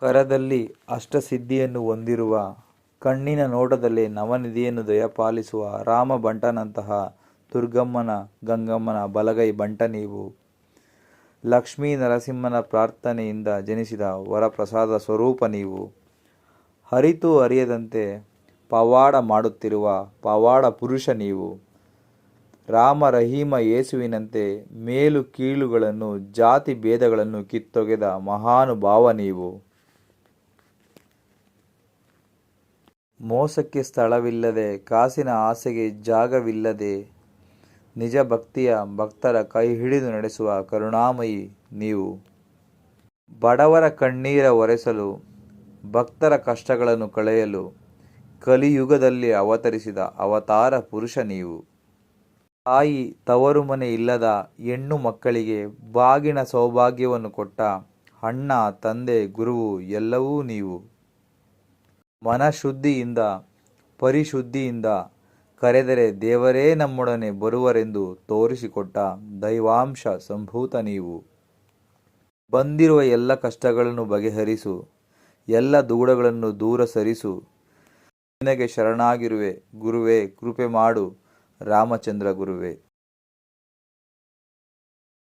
ಕರದಲ್ಲಿ ಅಷ್ಟಸಿದ್ಧಿಯನ್ನು ಹೊಂದಿರುವ ಕಣ್ಣಿನ ನೋಟದಲ್ಲಿ ನವನಿಧಿಯನ್ನು ದಯಪಾಲಿಸುವ ರಾಮ ಬಂಟನಂತಹ ದುರ್ಗಮ್ಮನ ಗಂಗಮ್ಮನ ಬಲಗೈ ಬಂಟ ನೀವು. ಲಕ್ಷ್ಮೀ ನರಸಿಂಹನ ಪ್ರಾರ್ಥನೆಯಿಂದ ಜನಿಸಿದ ವರಪ್ರಸಾದ ಸ್ವರೂಪ ನೀವು. ಹರಿತು ಅರಿಯದಂತೆ ಪವಾಡ ಮಾಡುತ್ತಿರುವ ಪವಾಡ ಪುರುಷ ನೀವು. ರಾಮ ರಹೀಮ ಯೇಸುವಿನಂತೆ ಮೇಲು ಕೀಳುಗಳನ್ನು ಜಾತಿ ಭೇದಗಳನ್ನು ಕಿತ್ತೊಗೆದ ಮಹಾನುಭಾವ ನೀವು. ಮೋಸಕ್ಕೆ ಸ್ಥಳವಿಲ್ಲದೆ, ಕಾಸಿನ ಆಸೆಗೆ ಜಾಗವಿಲ್ಲದೆ ನಿಜ ಭಕ್ತಿಯ ಭಕ್ತರ ಕೈ ಹಿಡಿದು ನಡೆಸುವ ಕರುಣಾಮಯಿ ನೀವು. ಬಡವರ ಕಣ್ಣೀರ ಒರೆಸಲು, ಭಕ್ತರ ಕಷ್ಟಗಳನ್ನು ಕಳೆಯಲು ಕಲಿಯುಗದಲ್ಲಿ ಅವತರಿಸಿದ ಅವತಾರ ಪುರುಷ ನೀವು. ತಾಯಿ ತವರು ಮನೆ ಇಲ್ಲದ ಹೆಣ್ಣು ಮಕ್ಕಳಿಗೆ ಬಾಗಿನ ಸೌಭಾಗ್ಯವನ್ನು ಕೊಟ್ಟ ಅಣ್ಣ, ತಂದೆ, ಗುರುವು ಎಲ್ಲವೂ ನೀವು. ಮನಶುದ್ಧಿಯಿಂದ, ಪರಿಶುದ್ಧಿಯಿಂದ ಕರೆದರೆ ದೇವರೇ ನಮ್ಮೊಡನೆ ಬರುವರೆಂದು ತೋರಿಸಿಕೊಟ್ಟ ದೈವಾಂಶ ಸಂಭೂತ ನೀವು. ಬಂದಿರುವ ಎಲ್ಲ ಕಷ್ಟಗಳನ್ನು ಬಗೆಹರಿಸು, ಎಲ್ಲ ದೂಡಗಳನ್ನು ದೂರ ಸರಿಸು. ನಿನಗೆ ಶರಣಾಗಿರುವೆ, ಗುರುವೇ, ಕೃಪೆ ಮಾಡು ರಾಮಚಂದ್ರ ಗುರುವೇ.